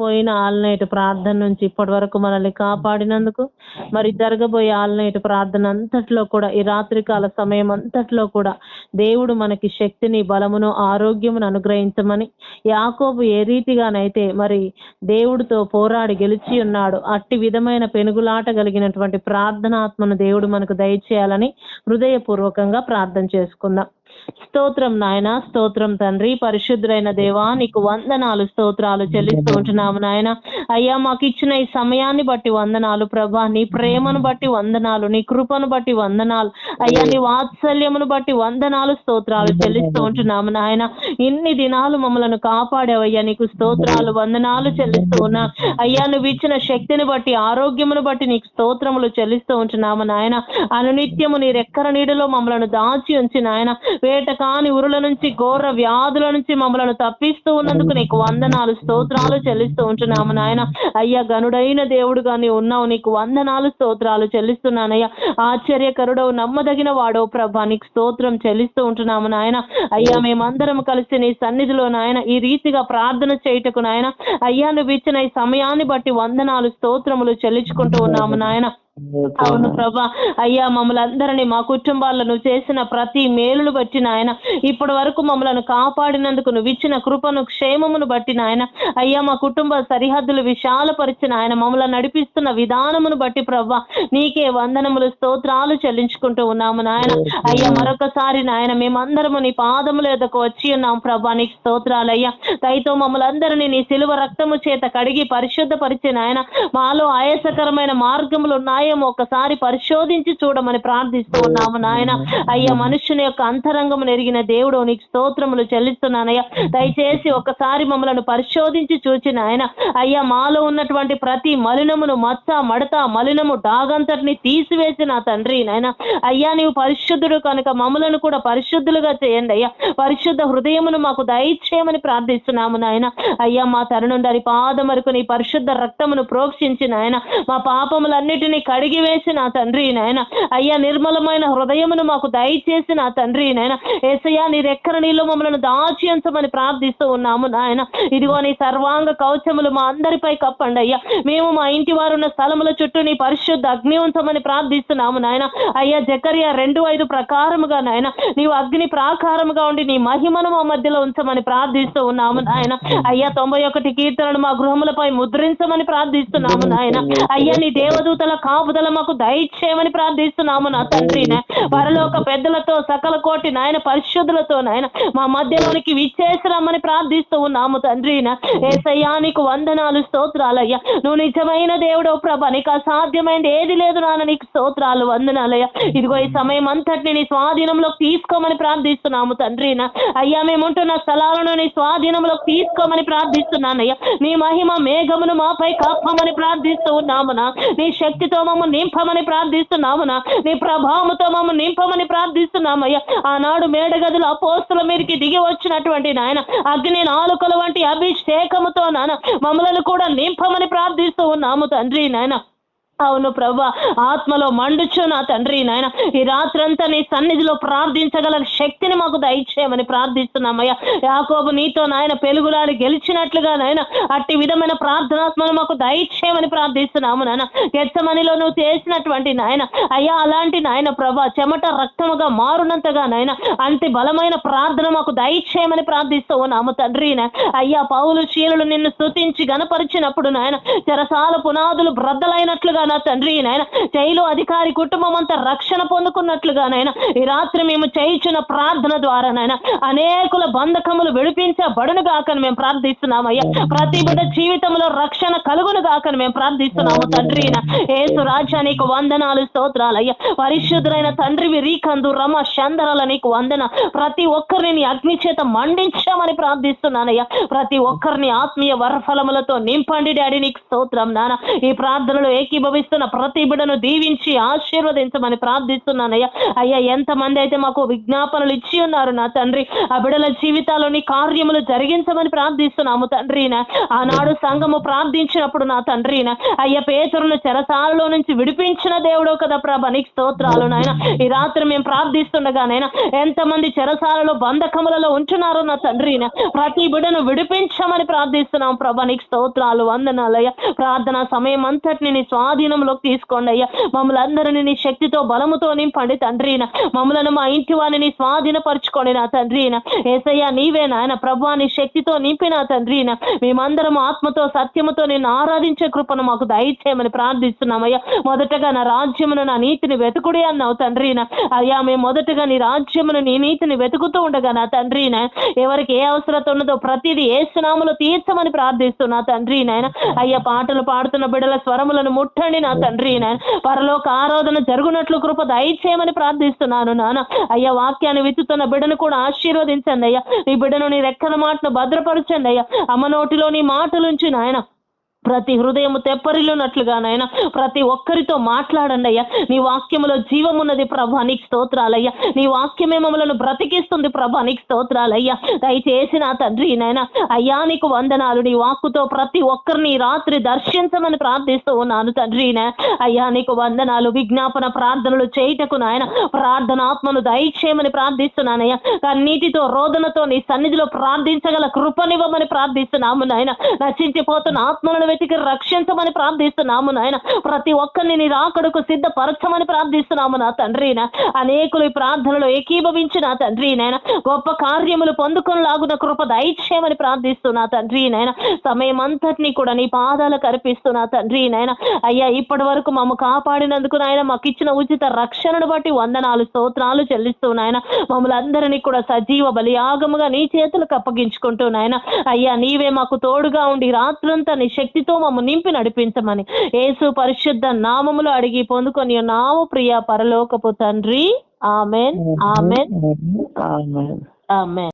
పోయిన all night ప్రార్థన నుంచి ఇప్పటి వరకు మనల్ని కాపాడినందుకు మరి జరగబోయే ఆల్ నైట్ ప్రార్థన అంతట్లో కూడా ఈ రాత్రికాల సమయం అంతట్లో కూడా దేవుడు మనకి శక్తిని బలమును ఆరోగ్యమును అనుగ్రహించమని యాకోబు ఏ రీతిగానైతే మరి దేవుడితో పోరాడి గెలిచి ఉన్నాడు అట్టి విధమైన పెనుగులాట కలిగినటువంటి ప్రార్థనాత్మను దేవుడు మనకు దయచేయాలని హృదయపూర్వకంగా ప్రార్థన చేసుకుందాం. స్తోత్రం నాయన స్తోత్రం తండ్రి పరిశుద్ధులైన దేవా నీకు వందనాలు స్తోత్రాలు చెల్లిస్తూ ఉంటున్నాము నాయన. అయ్యా మాకు ఇచ్చిన ఈ సమయాన్ని బట్టి వందనాలు ప్రభా. నీ ప్రేమను బట్టి వందనాలు నీ కృపను బట్టి వందనాలు. అయ్యా నీ వాత్సల్యమును బట్టి వందనాలు స్తోత్రాలు చెల్లిస్తూ ఉంటున్నాము నాయన. ఇన్ని దినాలు మమ్మలను కాపాడావయ్యా నీకు స్తోత్రాలు వందనాలు చెల్లిస్తూ ఉన్నా. అయ్యా నువ్వు ఇచ్చిన శక్తిని బట్టి ఆరోగ్యమును బట్టి నీకు స్తోత్రములు చెల్లిస్తూ ఉంటున్నాము నాయన. అనునిత్యము నీ రెక్కర నీడలో మమ్మలను దాచి ఉంచి నాయన. వేట కాని ఉరుల నుంచి ఘోర వ్యాధుల నుంచి మమ్మలను తప్పిస్తూ ఉన్నందుకు నీకు వందనాలు స్తోత్రాలు చెల్లిస్తూ ఉంటున్నాము నాయన. అయ్యా గనుడైన దేవుడుగా నీ ఉన్నావు నీకు వందనాలు స్తోత్రాలు చెల్లిస్తున్నానయ్యా. ఆశ్చర్యకరుడవు నమ్మదగిన వాడో ప్రభా. నీకు స్తోత్రం చెల్లిస్తూ ఉంటున్నాము నాయన. అయ్యా మేమందరం కలిసి నీ సన్నిధిలో నాయన ఈ రీతిగా ప్రార్థన చేయుటకు నాయన అయ్యా నువ్వు ఇచ్చిన ఈ సమయాన్ని బట్టి వందనాలు స్తోత్రములు చెల్లించుకుంటూ ఉన్నాము నాయన. అవును ప్రభా. అయ్యా మమ్మల్ని అందరినీ మా కుటుంబాల్లో నువ్వు చేసిన ప్రతి మేలును బట్టి నాయన ఇప్పటి వరకు మమ్మల్ని కాపాడినందుకు నువ్వు ఇచ్చిన కృపను క్షేమమును బట్టి నాయన అయ్యా మా కుటుంబ సరిహద్దులు విశాలపరిచిన ఆయన మమ్మల్ని నడిపిస్తున్న విధానమును బట్టి ప్రభా నీకే వందనములు స్తోత్రాలు చెల్లించుకుంటూ ఉన్నాము నాయన. అయ్యా మరొకసారి నాయన మేమందరము నీ పాదముల ఎద్దకు వచ్చి ఉన్నాం ప్రభా నీకు స్తోత్రాలు అయ్యా. దయతో మమ్మల్ని అందరినీ నీ సిలువ రక్తము చేత కడిగి పరిశుద్ధపరిచిన ఆయన మాలో ఆయాసకరమైన మార్గములు ఉన్నాయేమో ఒకసారి పరిశోధించి చూడమని ప్రార్థిస్తూ ఉన్నాము నాయన. అయ్యా మనుషుని యొక్క అంతరంగము ఎరిగిన దేవుడు నీకు స్తోత్రములు చెల్లిస్తున్నానయ్యా. దయచేసి ఒకసారి మమ్మలను పరిశోధించి చూచి నాయన. అయ్యా మాలో ఉన్నటువంటి ప్రతి మలినమును మచ్చ మడత మలినము డాగంతటిని తీసివేసి నా తండ్రి నాయన. అయ్యా నీవు పరిశుద్ధుడు కనుక మమ్మలను కూడా పరిశుద్ధులుగా చేయండి అయ్యా. పరిశుద్ధ హృదయమును మాకు దయచేయమని ప్రార్థిస్తున్నాము నాయన. అయ్యా మా తరుణుండరి పాదం వరకు నీ పరిశుద్ధ రక్తమును ప్రోక్షించి నాయన. మా పాపములన్నిటినీ కడిగి వేసి నా తండ్రి నాయన అయ్యా నిర్మలమైన హృదయమును మాకు దయచేసి నా తండ్రి నాయన ఏసయ్యా నీ రెక్కర నీళ్ళు మమ్మల్ని దాచి ఉంచమని ప్రార్థిస్తూ ఉన్నాము నాయన. ఇదిగో నీ సర్వాంగ కవచములు మా అందరిపై కప్పండి అయ్యా. మేము మా ఇంటి వారు ఉన్న స్థలముల చుట్టూ నీ పరిశుద్ధ అగ్ని ఉంచమని ప్రార్థిస్తున్నాము నాయన. అయ్యా జకరియా రెండు ఐదు ప్రకారముగా నాయన నీవు అగ్ని ప్రాకారముగా ఉండి నీ మహిమను మా మధ్యలో ఉంచమని ప్రార్థిస్తూ ఉన్నాము నాయన. అయ్యా తొంభై ఒకటి కీర్తనను మా గృహములపై ముద్రించమని ప్రార్థిస్తున్నాము నాయన. అయ్యా నీ దేవదూతల కాపుదల మాకు దయచేయమని ప్రార్థిస్తున్నాము నా తండ్రి. పరలోక పెద్దలతో సకల కోటి నాయన పరిశుద్ధులతో నాయన మా మధ్యలోనికి విచ్చేసరమ్మని ప్రార్థిస్తూ ఉన్నాము తండ్రి. ఏసయ్యా నీకు వందనాలు స్తోత్రాలయ్యా. నువ్వు నిజమైన దేవుడో ప్రభ. నీకు అసాధ్యమైనది ఏది లేదు నాన్న నీకు స్తోత్రాలు వందనాలయ్యా. ఇదిగో ఈ సమయం అంతటిని నీ స్వాధీనంలోకి తీసుకోమని ప్రార్థిస్తున్నాము తండ్రి. అయ్యా మేముంటున్న స్థలాలను నీ స్వాధీనంలోకి తీసుకోమని ప్రార్థిస్తున్నానయ్యా. నీ మహిమ మేఘమును మాపై కప్పమని ప్రార్థిస్తూ ఉన్నామునా నీ శక్తితో మమ్మల్ని నింపమని ప్రార్థిస్తున్నామునా నీ ప్రభావముతో మమ్మల్ని నింపమని ప్రార్థిస్తున్నామయ్యా. ఆనాడు మేడగదులు అపోస్తుల మీదకి దిగి వచ్చినటువంటి నాయన అగ్ని నాలుకల వంటి అభిషేకముతో నాన్న మమ్మలను కూడా నింపమని ప్రార్థిస్తూ ఉన్నాము తండ్రి నాయన. అవును ప్రభా ఆత్మలో మండుచు నా తండ్రి నాయన. ఈ రాత్రంతా నీ సన్నిధిలో ప్రార్థించగల శక్తిని మాకు దయచేయమని ప్రార్థిస్తున్నామయ్యా. యాకోబు నీతో నాయన పెలుగులాడి గెలిచినట్లుగా నాయన అట్టి విధమైన ప్రార్థనాత్మను మాకు దయచేయమని ప్రార్థిస్తున్నాము నాయన. గెచ్చమనిలో నువ్వు చేసినటువంటి నాయన అయ్యా అలాంటి నాయన ప్రభా చెమట రక్తముగా మారునంతగా నాయన అంతి బలమైన ప్రార్థన మాకు దయచేయమని ప్రార్థిస్తూ ఉన్నాము తండ్రి నాయన. అయ్యా పౌలు శీలులు నిన్ను స్థుతించి గనపరిచినప్పుడు నాయన చెరసాల పునాదులు బ్రద్దలైనట్లుగా నా తండ్రి నాయన. జైలు అధికారి కుటుంబం అంతా రక్షణ పొందుకున్నట్లుగా నాయన ఈ రాత్రి మేము చేయించిన ప్రార్థన ద్వారా నాయన అనేకుల బంధకములు విడిపించబడును గాకని మేము ప్రార్థిస్తున్నామయ్యా. ప్రతి బిడ్డ జీవితంలో రక్షణ కలుగును గాకని మేము ప్రార్థిస్తున్నాము తండ్రి ఏసు రాజా నీకు వందనాలు స్తోత్రాలయ్యా. పరిశుద్ధులైన తండ్రివి రీకందు రమ చందరాల నీకు వందన. ప్రతి ఒక్కరిని నీ అగ్ని చేత మండించామని ప్రార్థిస్తున్నానయ్యా. ప్రతి ఒక్కరిని ఆత్మీయ వరఫలములతో నింపండి డాడీ నీకు స్తోత్రం నాన్న ఈ ప్రార్థనలో ఏకీభ అనుభవిస్తున్న ప్రతి బిడను దీవించి ఆశీర్వదించమని ప్రార్థిస్తున్నానయ్యా. అయ్యా ఎంతమంది అయితే మాకు విజ్ఞాపనలు ఇచ్చి ఉన్నారు నా తండ్రి ఆ బిడల జీవితాల్లోని కార్యములు జరిగించమని ప్రార్థిస్తున్నాము తండ్రిన. ఆనాడు సంఘము ప్రార్థించినప్పుడు నా తండ్రిన అయ్యా పేతురును చెరసాలలో నుంచి విడిపించిన దేవుడు కదా ప్రభ నీకు స్తోత్రాలు నాయన. ఈ రాత్రి మేము ప్రార్థిస్తుండగానైనా ఎంతమంది చెరసాలలో బంధకములలో ఉంటున్నారో నా తండ్రిన. ప్రతి బిడను విడిపించమని ప్రార్థిస్తున్నాం ప్రభ నీకు స్తోత్రాలు వందనాలయ్య ప్రార్థన సమయం అంతటిని స్వాధి స్వాధీనంలోకి తీసుకోండి అయ్యా. మమ్మల్ని అందరినీ నీ శక్తితో బలముతో నింపండి తండ్రి మమ్మలను మా ఇంటి వారిని స్వాధీనపరచుకోండి నా తండ్రి ఏసయ్య నీవే నాయన ప్రభు నీ శక్తితో నింపి నా మేమందరం ఆత్మతో సత్యముతో నేను ఆరాధించే కృపను మాకు దయచేయమని ప్రార్థిస్తున్నామయ్యా. మొదటగా నా రాజ్యమును నా నీతిని వెతుకుడి అన్నావు తండ్రిన అయ్యా మేము మొదటగా నీ రాజ్యమును నీ నీతిని వెతుకుతూ ఉండగా నా తండ్రి ఎవరికి ఏ అవసరత ఉన్నదో ప్రతిదీ ఏ స్నాములు తీర్చమని ప్రార్థిస్తున్నా తండ్రి నాయన అయ్యా పాటలు పాడుతున్న బిడ్డల స్వరములను ముట్టండి. నా తండ్రి నాయన పరలోక ఆరాధన జరుగునట్లు కృప దయచేయమని ప్రార్థిస్తున్నాను నాన్న. అయ్యా వాక్యాన్ని విత్తుతున్న బిడ్డను కూడా ఆశీర్వదించండి అయ్యా. నీ బిడ్డను నీ రెక్కల మాటను భద్రపరచండి అయ్యా. అమ్మ నోటిలో నీ మాటలుంచి నాయన. ప్రతి హృదయము తెప్పరిల్లునట్లుగా ప్రతి ఒక్కరితో మాట్లాడండి అయ్యా నీ వాక్యములో జీవమున్నది ప్రభా నీకు స్తోత్రాలయ్యా. నీ వాక్యమే మమ్మలను బ్రతికిస్తుంది ప్రభా నీకు స్తోత్రాలయ్యా. దయచేసి నా తండ్రి నాయన అయ్యా నీకు వందనాలు. నీ వాక్కుతో ప్రతి ఒక్కరిని రాత్రి దర్శించమని ప్రార్థిస్తూ ఉన్నాను తండ్రి అయ్యా నీకు వందనాలు. విజ్ఞాపన ప్రార్థనలు చేయటకు నాయన ప్రార్థనాత్మను దయచేయమని ప్రార్థిస్తున్నానయ్యా. కన్నీటితో రోదనతో నీ సన్నిధిలో ప్రార్థించగల కృపనివ్వమని ప్రార్థిస్తున్నాము నాయన. నశించిపోతున్న ఆత్మలను వెతికి రక్షించమని ప్రార్థిస్తున్నాము నాయన. ప్రతి ఒక్కరిని నీ రాకడకు సిద్ధపరచమని ప్రార్థిస్తున్నాము నా తండ్రి అనేకులు ఈ ప్రార్థనలో ఏకీభవించి నా తండ్రి నాయన. గొప్ప కార్యములు పొందుకొనలాగున కృప దయచేయమని ప్రార్థిస్తున్నా తండ్రి నాయన. సమయం అంతటినీ కూడా నీ పాదాలకు అర్పిస్తున్నా తండ్రి నాయన. అయ్యా ఇప్పటి వరకు మమ్మ కాపాడినందుకు నాయన మాకు ఇచ్చిన ఉచిత రక్షణను బట్టి వందనాలు స్తోత్రాలు చెల్లిస్తూ నాయన. మమ్మల్ని అందరినీ కూడా సజీవ బలియాగముగా నీ చేతులకు అప్పగించుకుంటూ నాయన. అయ్యా నీవే మాకు తోడుగా ఉండి రాత్రంతా నీ శక్తితో మమ్మ నింపి నడిపించమని. యేసు పరిశుద్ధ నామములో అడిగి పొందుకొని నాము ప్రియ పరలోకపు తండ్రి. ఆమెన్. ఆమెన్. ఆమెన్. ఆమెన్.